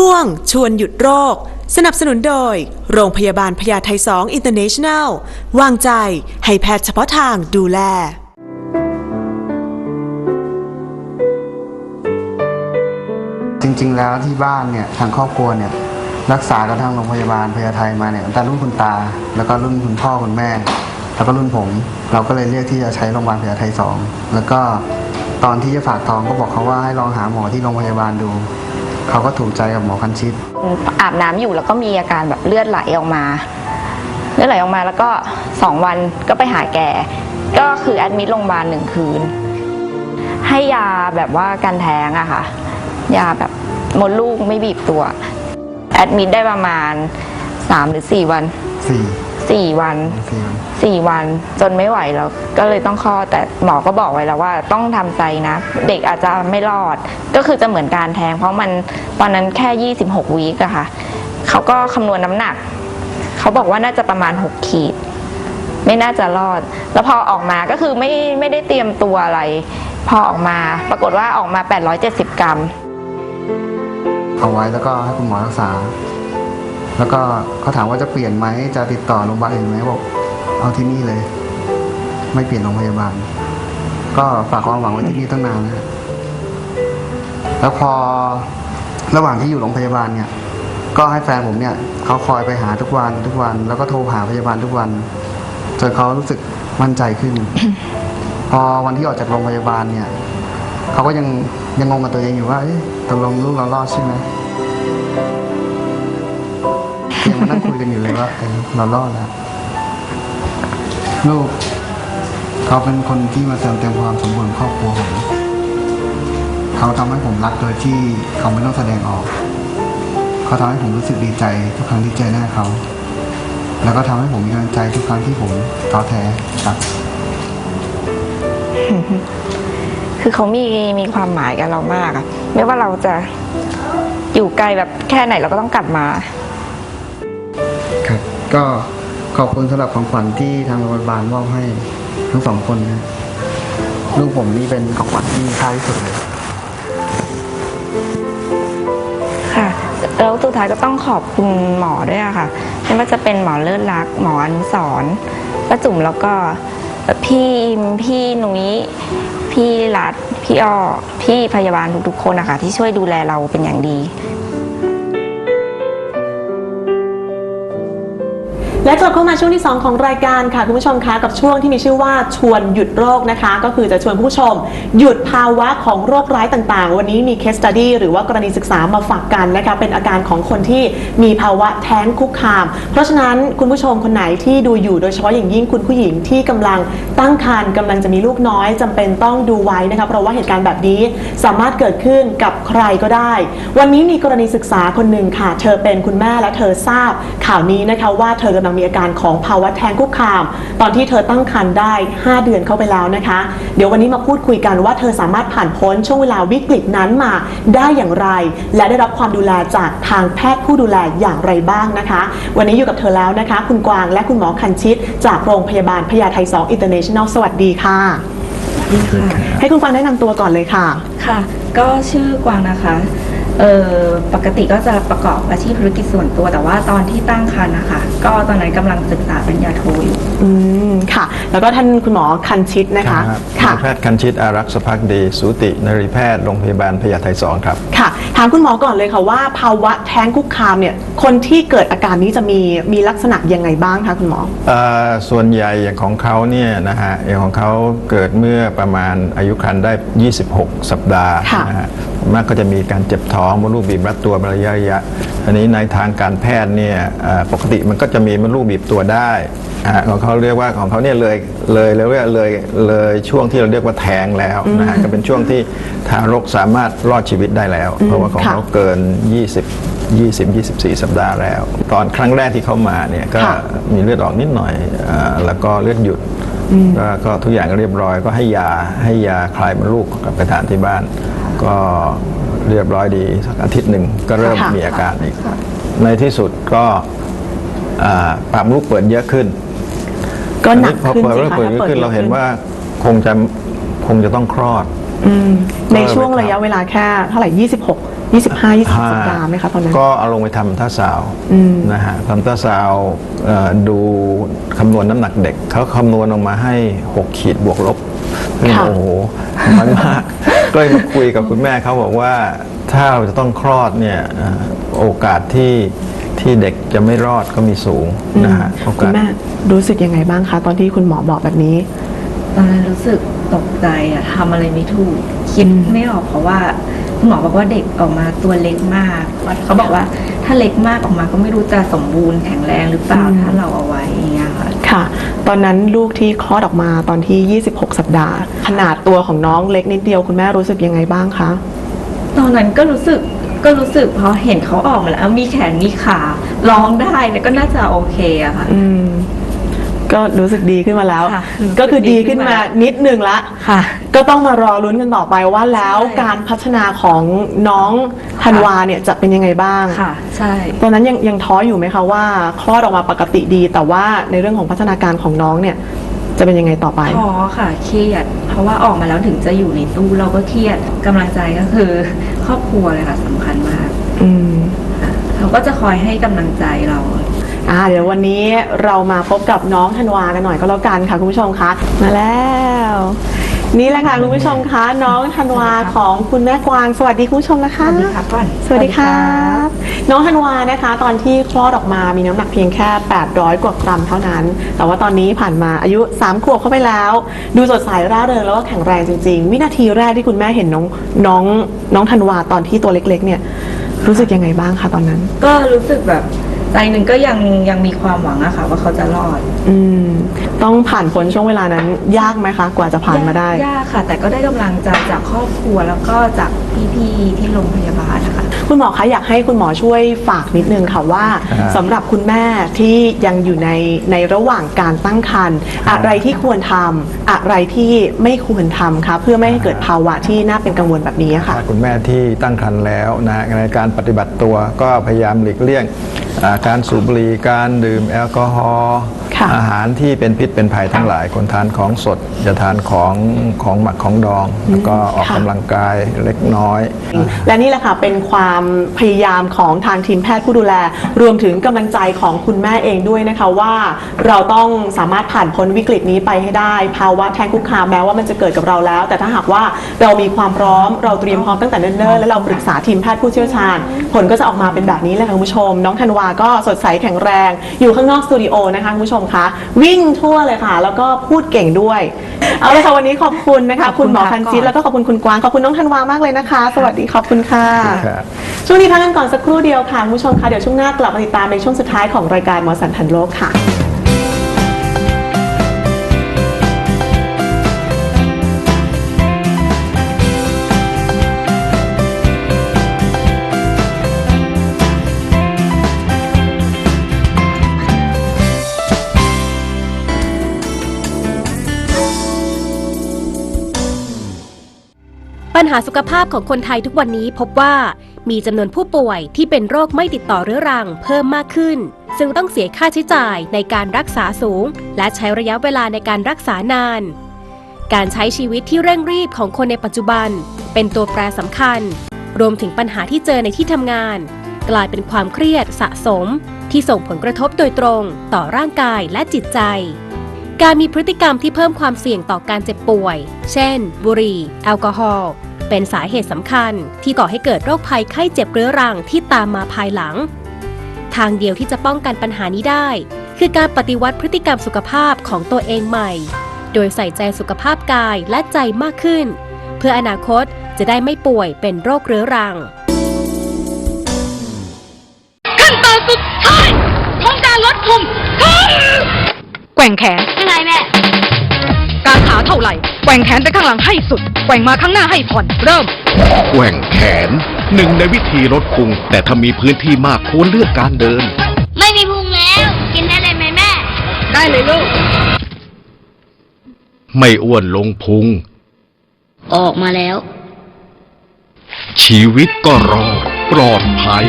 ช่วงชวนหยุดโรค สนับสนุนโดย โรงพยาบาลพญาไท2อินเตอร์เนชั่นแนลวางใจให้แพทย์เฉพาะทางดูแล จริงๆ แล้วที่บ้านเนี่ยทางครอบครัวเนี่ยรักษากันทางโรงพยาบาลพญาไทมาเนี่ยตั้งแต่รุ่นคุณตา แล้วก็รุ่นคุณพ่อคุณแม่ แล้วก็รุ่นผม เราก็เลยเลือกที่จะใช้โรงพยาบาลพญาไทสองแล้วก็ตอนที่จะฝากท้องก็บอกเขาว่าให้ลองหาหมอที่โรงพยาบาลดู เขาก็ถูกใจกับหมอคันชิต อาบน้ำอยู่แล้วก็มีอาการแบบเลือดไหลออกมา เลือดไหลออกมาแล้วก็สองวันก็ไปหาแก ก็คือแอดมิดโรงพยาบาลหนึ่งคืน ให้ยาแบบว่ากันแท้งอะค่ะ ยาแบบมดลูกไม่บีบตัว แอดมิดได้ประมาณ 3 หรือ 4 วัน4 4วัน4 4วันจนไม่ไหวแล้วก็เลยต้องคลอดแต่หมอก็บอกไว้แล้วว่าต้องทำใจนะ เด็กอาจจะไม่รอด ก็คือจะเหมือนการแทงเพราะมันตอนนั้นแค่ 26 วีกอะค่ะเขาก็คำนวณน้ำหนัก เขาบอกว่าน่าจะประมาณ 6 ขีด ไม่น่าจะรอด แล้วพอออกมาก็คือไม่ไม่ได้เตรียมตัวอะไร พอออกมาปรากฏว่าออกมา 870 กรัม เอาไว้แล้วก็ให้คุณหมอรักษา แล้วก็เขาถามว่าจะเปลี่ยนไหมจะติดต่อโรงพยาบาลอื่นไหมบอกเอาที่นี่เลย ไม่เปลี่ยนโรงพยาบาล ก็ฝากความหวังไว้ที่นี่ตั้งนานนะแล้วพอระหว่างที่อยู่โรงพยาบาลเนี่ย ก็ให้แฟนผมเนี่ยเขาคอยไปหาทุกวันทุกวัน แล้วก็โทรหาพยาบาลทุกวันจนเขารู้สึกมั่นใจขึ้น พอวันที่ออกจากโรงพยาบาลเนี่ยเขาก็ยังยังงงกับตัวเองอยู่ว่าตกลงลูกเรารอดใช่ไหม ยังมานั่งคุยกันอยู่เลยว่าเอ้ยเรารอดแล้วลูกเขาเป็นคนที่มาเติมเต็มความสมบูรณ์ครอบครัวผมเขาทำให้ผมรักโดยที่เขาไม่ต้องแสดงออก เขาทำให้ผมรู้สึกดีใจทุกครั้งที่เจอหน้าเขา แล้วก็ทำให้ผมมีกำลังใจทุกครั้งที่ผมท้อแท้ครับคือเขามีมีความหมายกับเรามากอะไม่ว่าเราจะอยู่ไกลแบบแค่ไหนเราก็ต้องกลับมา ก็ขอบคุณสำหรับของขวัญที่ทางโรงพยาบาลมอบให้ทั้งสองคนนะลูกผมนี่เป็นของขวัญที่มีค่าที่สุดเลย ค่ะแล้วสุดท้ายก็ต้องขอบคุณหมอด้วยอะค่ะไม่ว่าจะเป็นหมอเลิศรัก หมออนุสรณ์ป้าจุ๋มแล้วก็พี่อิมพี่หนุ้ยพี่รัฐพี่อ้อพี่พยาบาลทุกๆคนนะคะที่ช่วยดูแลเราเป็นอย่างดี และกลับเข้ามาช่วงที่ 2 ของรายการค่ะคุณผู้ชมคะกับช่วงที่มีชื่อว่าชวนหยุดโรคนะคะ ก็คือจะชวนผู้ชม หยุดภาวะของโรคร้ายต่างๆ วันนี้มี case study หรือว่ากรณีศึกษามาฝากกันนะคะเป็นอาการของคนที่มีภาวะแท้งคุกคาม เพราะฉะนั้นคุณผู้ชมคนไหนที่ดูอยู่โดยเฉพาะอย่างยิ่งคุณผู้หญิงที่กำลังตั้งครรภ์กำลังจะมีลูกน้อยจำเป็นต้องดูไว้นะคะเพราะว่าเหตุการณ์แบบนี้สามารถเกิดขึ้นกับใครก็ได้ วันนี้มีกรณีศึกษาคนหนึ่งค่ะ เธอเป็นคุณแม่และเธอทราบข่าวนี้นะคะว่าเธอกำลังมีอาการของภาวะแท้งคุกคาม ตอนที่เธอตั้งครรภ์ได้ 5 เดือนเข้าไปแล้วนะคะ เดี๋ยววันนี้มาพูดคุยกันว่าเธอสามารถผ่านพ้นช่วงเวลาวิกฤตนั้นมาได้อย่างไร และได้รับความดูแลจากทางแพทย์ผู้ดูแลอย่างไรบ้างนะคะ วันนี้อยู่กับเธอแล้วนะคะ คุณกวางและคุณหมอคันชิต จากโรงพยาบาลพญาไท2 International สวัสดีค่ะ ให้คุณกวางแนะนำตัวก่อนเลยค่ะ ค่ะ ก็ชื่อกวางนะคะ เออปกติก็จะประกอบอาชีพธุรกิจส่วนตัว แต่ว่าตอนที่ตั้งครรภ์นะคะก็ตอนนั้นกำลังศึกษาปริญญาโทอยู่ อืม ค่ะ แล้วก็ท่านคุณหมอคันชิตนะคะครับค่ะ นายแพทย์คันชิตอารักษพักดี สูตินรีแพทย์โรงพยาบาลพญาไทสองครับ ค่ะถามคุณหมอก่อนเลยค่ะว่าภาวะแท้งคุกคามเนี่ยคนที่เกิดอาการนี้จะมีมีลักษณะยังไงบ้างคะคุณหมอ เอ่อส่วนใหญ่อย่างของเขาเนี่ยนะฮะอย่างของเขาเกิดเมื่อประมาณอายุครรภ์ได้ 26 สัปดาห์ค่ะนะฮะมากก็จะมีการเจ็บท้องมดลูกบีบรัดตัวเป็นระยะระยะอันนี้ในทางการแพทย์เนี่ยเอ่อปกติมันก็จะมีมดลูกบีบตัวได้ อ่าของเขาเรียกว่าของเขาเนี่ยเลยเลยเลยเลยเลยเลยช่วงที่เราเรียกว่าแท้งแล้วนะฮะก็เป็นช่วงที่ทารกสามารถรอดชีวิตได้แล้ว เพราะว่าของค่ะเขาเกิน 20 20 24 สัปดาห์แล้ว ตอนครั้งแรกที่เขามาเนี่ยก็ค่ะมีเลือดออกนิดหน่อยอาแล้วก็เลือดหยุดก็ก็ทุกอย่างก็เรียบร้อยก็ให้ยาให้ยาคลายมดลูกกลับไปทานที่บ้าน ก็เรียบร้อยดีสักอาทิตย์หนึ่งก็เริ่มค่ะมีอาการอีก ในที่สุดก็อ่าปากมดลูกเปิดเยอะขึ้น ก็หนักพอขึ้นเปิดสิเริ่มคะเปิดเยอะขึ้นเราเห็นว่าคงจะคงจะต้องคลอดอืมในก็เลยช่วงไปทำระยะเวลาแค่เท่าไหร่ 26 25 20สัปดาห์ไหมคะตอนนั้น ก็เอาลงไปทำท่าสาวอืมนะฮะทำท่าสาวเอ่อดูคำนวณน้ำหนักเด็ก เขาคำนวณออกมาให้ 6 ขีดบวกลบซึ่งค่ะโอ้โหน้อยมาก ก็เลยมาคุยกับคุณแม่เขาบอกว่าถ้าเราจะต้องคลอดเนี่ยเอ่อโอกาสที่ที่เด็กจะไม่รอดก็มีสูงนะฮะโอคุณกาสแม่ รู้สึกยังไงบ้างคะ ตอนที่คุณหมอบอกแบบนี้ ตอนนั้นรู้สึกตกใจอะทำอะไรไม่ถูก คิดไม่ออกเพราะว่าคุณหมอบอกว่าเด็กออกมาตัวเล็กมากเขาบอกว่าถ้าเล็กมากออกมาก็ไม่รู้จะสมบูรณ์แข็งแรงหรือเปล่าอืมถ้าเราเอาไว้อย่างเงี้ยค่ะค่ะ ตอนนั้นลูกที่คลอดออกมาตอนที่ 26 สัปดาห์ ขนาดตัวของน้องเล็กนิดเดียวคุณแม่รู้สึกยังไงบ้างคะตอนนั้นก็รู้สึกก็รู้สึกพอเห็นเขาออกมาแล้ว มีแขนมีขาร้องได้เนี่ยก็น่าจะโอเคอะค่ะอืม ก็รู้สึกดีขึ้นมาแล้ว ค่ะก็คือดีขึ้นมานิดนึงละ ค่ะ ก็ต้องมารอลุ้นกันต่อไปว่าแล้วใช่ การพัฒนาของน้องธันวาเนี่ยจะเป็นยังไงบ้าง ค่ะ ใช่ ตอนนั้นยังยังท้ออยู่ไหมคะว่าคลอดออกมาปกติดี แต่ว่าในเรื่องของพัฒนาการของน้องเนี่ยจะเป็นยังไงต่อไป ท้อค่ะเครียด เพราะว่าออกมาแล้วถึงจะอยู่ในตู้เราก็เครียดกำลังใจก็คือ ครอบครัวเลยค่ะสำคัญมากอืมค่ะเขาก็จะคอยให้กำลังใจเรา อ่าเดี๋ยววันนี้เรามาพบกับน้องธันวากันหน่อยก็แล้วกันค่ะคุณผู้ชมคะมาแล้ว นี่แหละค่ะคุณผู้ชมคะน้องธันวาของคุณแม่กวางสวัสดีคุณผู้ชมนะคะสวัสดีค่ะก่อนสวัสดีค่ะน้องธันวานะคะ ตอนที่คลอดออกมามีน้ำหนักเพียงแค่ 800 กว่ากรัมเท่านั้น แต่ว่าตอนนี้ผ่านมาอายุ 3 ขวบเข้าไปแล้ว ดูสดใสร่าเริงแล้วก็แข็งแรงจริงๆ วินาทีแรกที่คุณแม่เห็นน้องน้องน้องธันวาตอนที่ตัวเล็กๆ เนี่ยรู้สึกยังไงบ้างคะตอนนั้น ก็รู้สึกแบบ ใจหนึ่งก็ยังยังมีความหวังอะค่ะ ว่าเขาจะรอด อืม ต้องผ่านพ้นช่วงเวลานั้น ยากไหมคะ กว่าจะผ่านมาได้ ยากค่ะ แต่ก็ได้กำลังใจจากครอบครัวแล้วก็จากพี่ๆที่โรงพยาบาลนะคะ คุณหมอคะอยากให้คุณหมอช่วยฝากนิดนึงค่ะว่าครับสำหรับคุณแม่ที่ยังอยู่ในในระหว่างการตั้งครรภ์อะไรที่ควรทำอะไรที่ไม่ควรทำคะเพื่อไม่ให้เกิดภาวะที่น่าเป็นกังวลแบบนี้ค่ะ ถ้าคุณแม่ที่ตั้งครรภ์แล้วนะในการปฏิบัติตัวก็พยายามหลีกเลี่ยงอ่าการสูบบุหรี่การดื่มแอลกอฮอล์ค่ะ อาหารที่เป็นพิษเป็นภัยทั้งหลาย คนทานของสดอย่าทานของของหมักของดอง แล้วก็ออกค่ะกำลังกายเล็กน้อย และนี่แหละค่ะเป็นความพยายามของทางทีมแพทย์ผู้ดูแล รวมถึงกำลังใจของคุณแม่เองด้วยนะคะว่า เราต้องสามารถผ่านพ้นวิกฤตนี้ไปให้ได้ ภาวะแท้งคุกคามแม้ว่ามันจะเกิดกับเราแล้ว แต่ถ้าหากว่าเรามีความพร้อมเราเตรียมพร้อมตั้งแต่เนิ่นๆและเราปรึกษาทีมแพทย์ผู้เชี่ยวชาญ ผลก็จะออกมาเป็นแบบนี้เลยค่ะคุณผู้ชม น้องธันวาก็สดใสแข็งแรง อยู่ข้างนอกสตูดิโอนะคะคุณผู้ชมคะวิ่งทั่วเลยค่ะ แล้วก็พูดเก่งด้วย เอาเลยค่ะวันนี้ขอบคุณนะคะขอบคุคุณณหมอค่ะคันซิสก่อนแล้วก็ขอบคุณคุณกวางขอบคุณน้องธันวามากเลยนะคะ สวัสดีขอบคุณค่ะครับ ช่วงนี้พักกันก่อนสักครู่เดียวค่ะคุณผู้ชมคะเดี๋ยวช่วงหน้ากลับมาติดตามในช่วงสุดท้ายของรายการหมอสันทันโลกค่ะ ปัญหาสุขภาพของคนไทยทุกวันนี้พบว่ามีจำนวนผู้ป่วยที่เป็นโรคไม่ติดต่อเรื้อรังเพิ่มมากขึ้น ซึ่งต้องเสียค่าใช้จ่ายในการรักษาสูง และใช้ระยะเวลาในการรักษานาน การใช้ชีวิตที่เร่งรีบของคนในปัจจุบัน เป็นตัวแปรสำคัญ รวมถึงปัญหาที่เจอในที่ทำงาน กลายเป็นความเครียดสะสม ที่ส่งผลกระทบโดยตรง ต่อร่างกายและจิตใจ การมีพฤติกรรมที่เพิ่มความเสี่ยงต่อการเจ็บป่วย เช่น บุหรี่ แอลกอฮอล์ เป็นสาเหตุสำคัญที่ก่อให้เกิดโรคภัยไข้เจ็บเรื้อรังที่ตามมาภายหลัง ทางเดียวที่จะป้องกันปัญหานี้ได้ คือการปฏิวัติพฤติกรรมสุขภาพของตัวเองใหม่ โดยใส่ใจสุขภาพกายและใจมากขึ้น เพื่ออนาคตจะได้ไม่ป่วยเป็นโรคเรื้อรังขั้นตอนสุดท้ายของการลดพุง แกว่งแขนยังไงแม่การขาเท่าไหร่แกว่งแขนไปข้างหลังให้สุด แกว่งมาข้างหน้าให้ผ่อน เริ่ม แกว่งแขนหนึ่งในวิธีลดพุง แต่ถ้ามีพื้นที่มากควรเลือกการเดิน ไม่มีพุงแล้ว กินได้เลยไหมแม่ ได้เลยลูก ไม่อ้วนลงพุง ออกมาแล้ว ชีวิตก็รอดปลอดภัย